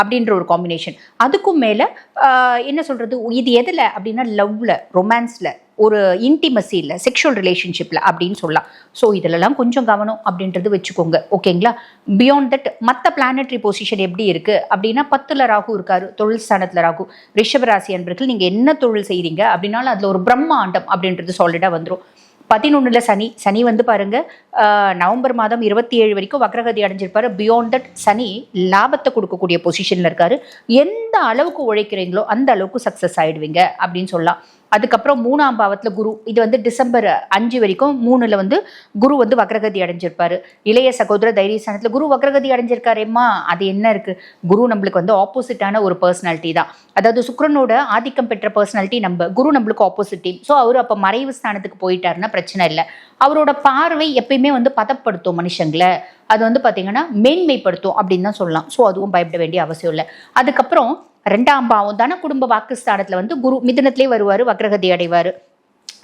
அப்படின்ற ஒரு காம்பினேஷன் அதுக்கும் மேலே என்ன சொல்கிறது இது எதில் அப்படின்னா லவ்வில் ரொமான்ஸில் ஒரு இன்டிமசியில் செக்ஷுவல் ரிலேஷன்ஷிப்பில் அப்படின்னு சொல்லலாம். ஸோ இதிலெல்லாம் கொஞ்சம் கவனம் அப்படின்றது வச்சுக்கோங்க. ஓகேங்களா? பியாண்ட் தட் மற்ற பிளானட்ரி பொசிஷன் எப்படி இருக்குது அப்படின்னா பத்தில் ராகு இருக்காரு. தொழில் ஸ்தானத்தில் ராகு. ரிஷபராசி அன்பர்கள் நீங்கள் என்ன தொழில் செய்கிறீங்க அப்படின்னாலும் அதில் ஒரு பிரம்மாண்டம் அப்படின்றது சாலிடாக வந்துடும் பதினொன்றில் சனி. சனி வந்து பாருங்க நவம்பர் மாதம் இருபத்தி ஏழு வரைக்கும் வக்ரகதி அடைஞ்சிருப்பாரு. பியாண்ட் தட் சனி லாபத்தை கொடுக்கக்கூடிய பொசிஷனில் இருக்காரு. எந்த அளவுக்கு உழைக்கிறீங்களோ அந்த அளவுக்கு சக்ஸஸ் ஆயிடுவீங்க அப்படின்னு சொல்லலாம். அதுக்கப்புறம் மூணாம் பாவத்தில் குரு இது வந்து டிசம்பர் அஞ்சு வரைக்கும் மூணுல வந்து குரு வந்து வக்ரகதி அடைஞ்சிருப்பாரு. இளைய சகோதர தைரிய ஸ்தானத்தில் குரு வக்ரகதி அடைஞ்சிருக்காரேம்மா அது என்ன இருக்கு? குரு நம்மளுக்கு வந்து ஆப்போசிட்டான ஒரு பர்சனாலிட்டி தான். அதாவது சுக்ரனோட ஆதிக்கம் பெற்ற பர்சனாலிட்டி நம்ம குரு நம்மளுக்கு ஆப்போசிட் டீம் ஸோ அவர் அப்போ மறைவு ஸ்தானத்துக்கு போயிட்டாருன்னா பிரச்சனை இல்லை. அவரோட பார்வை எப்பயுமே வந்து பதப்படுத்தும் மனுஷங்களை. அது வந்து பார்த்தீங்கன்னா மேன்மைப்படுத்தும் அப்படின்னு தான் சொல்லலாம். ஸோ அதுவும் பயப்பட வேண்டிய அவசியம் இல்லை. அதுக்கப்புறம் ரெண்டாம் பாவம் தான குடும்ப வாக்குஸ்தானத்தில் வந்து குரு மிதுனத்திலே வருவார் வக்ரகதி அடைவார்.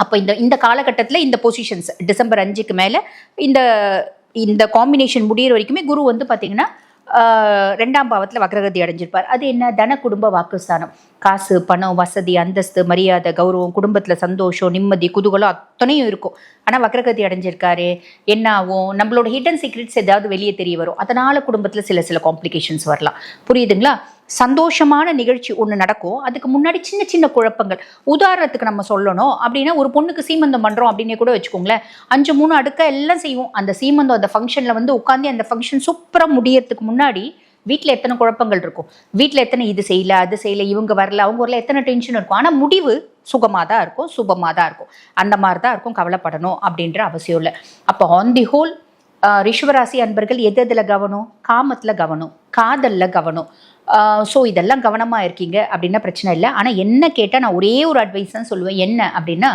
அப்போ இந்த இந்த காலகட்டத்தில் இந்த பொசிஷன்ஸ் டிசம்பர் அஞ்சுக்கு மேலே இந்த இந்த காம்பினேஷன் முடியிற வரைக்குமே குரு வந்து பார்த்தீங்கன்னா ரெண்டாம் பாவத்தில் வக்ரகதி அடைஞ்சிருப்பார். அது என்ன? தன குடும்ப வாக்குஸ்தானம். காசு பணம் வசதி அந்தஸ்து மரியாதை கௌரவம் குடும்பத்தில் சந்தோஷம் நிம்மதி குதூகலம் அத்தனையும் இருக்கும். ஆனால் வக்ரகதி அடைஞ்சிருக்காரு. என்ன ஆகும் நம்மளோட ஹிடன் சீக்ரெட்ஸ் ஏதாவது வெளியே தெரிய வரும். அதனால குடும்பத்தில் சில சில காம்ப்ளிகேஷன்ஸ் வரலாம். புரியுதுங்களா? சந்தோஷமான நிகழ்ச்சி ஒன்று நடக்கும். அதுக்கு முன்னாடி சின்ன சின்ன குழப்பங்கள். உதாரணத்துக்கு நம்ம சொல்லணும். அப்படின்னா ஒரு பொண்ணுக்கு சீமந்தம் பண்ணுறோம் அப்படின்னே கூட வச்சுக்கோங்களேன். அஞ்சு மூணு அடுக்க எல்லாம் செய்வோம். அந்த சீமந்தம் அந்த ஃபங்க்ஷனில் வந்து உட்காந்து அந்த ஃபங்க்ஷன் சூப்பராக முடியறதுக்கு முன்னாடி வீட்டில் எத்தனை குழப்பங்கள் இருக்கும்? வீட்டில் எத்தனை இது செய்யல அது செய்யல இவங்க வரல அவங்க வரல எத்தனை டென்ஷன் இருக்கும்? ஆனால் முடிவு சுகமாக தான் இருக்கும் சுபமாக தான் இருக்கும். அந்த மாதிரி தான் இருக்கும் கவலைப்படணும் அப்படின்ற அவசியம் இல்லை. அப்போ ஆன் தி ஹோல் ரிஷவராசி அன்பர்கள் எது எதில் கவனம்? காமத்தில் கவனம் காதலில் கவனம். ஸோ இதெல்லாம் கவனமாக இருக்கீங்க அப்படின்னா பிரச்சனை இல்லை. ஆனால் என்ன கேட்டால் நான் ஒரே ஒரு அட்வைஸ் தான் சொல்லுவேன். என்ன அப்படின்னா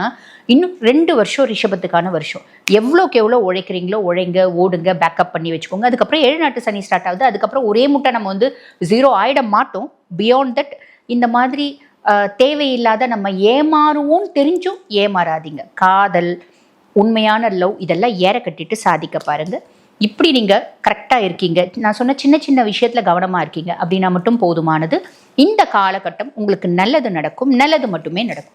இன்னும் ரெண்டு வருஷம் ரிஷபத்துக்கான வருஷம். எவ்வளோக்கு எவ்வளோ உழைக்கிறீங்களோ உழைங்க ஓடுங்க பேக்கப் பண்ணி வச்சுக்கோங்க. அதுக்கப்புறம் ஏழு நாட்டு சனி ஸ்டார்ட் ஆகுது. அதுக்கப்புறம் ஒரே முட்டை நம்ம வந்து ஜீரோ ஆகிட மாட்டோம். பியாண்ட் தட் இந்த மாதிரி தேவையில்லாத நம்ம ஏமாறுவோம் தெரிஞ்சும் ஏமாறாதீங்க. காதல் உண்மையான லவ் இதெல்லாம் ஏற கட்டிட்டு சாதிக்க பாருங்கள் இப்படி நீங்கள் கரெக்டாக இருக்கீங்க. நான் சொன்ன சின்ன சின்ன விஷயத்தில் கவனமாக இருக்கீங்க. அப்படின்னா மட்டும் போதுமானது. இந்த காலகட்டம் உங்களுக்கு நல்லது நடக்கும். நல்லது மட்டுமே நடக்கும்.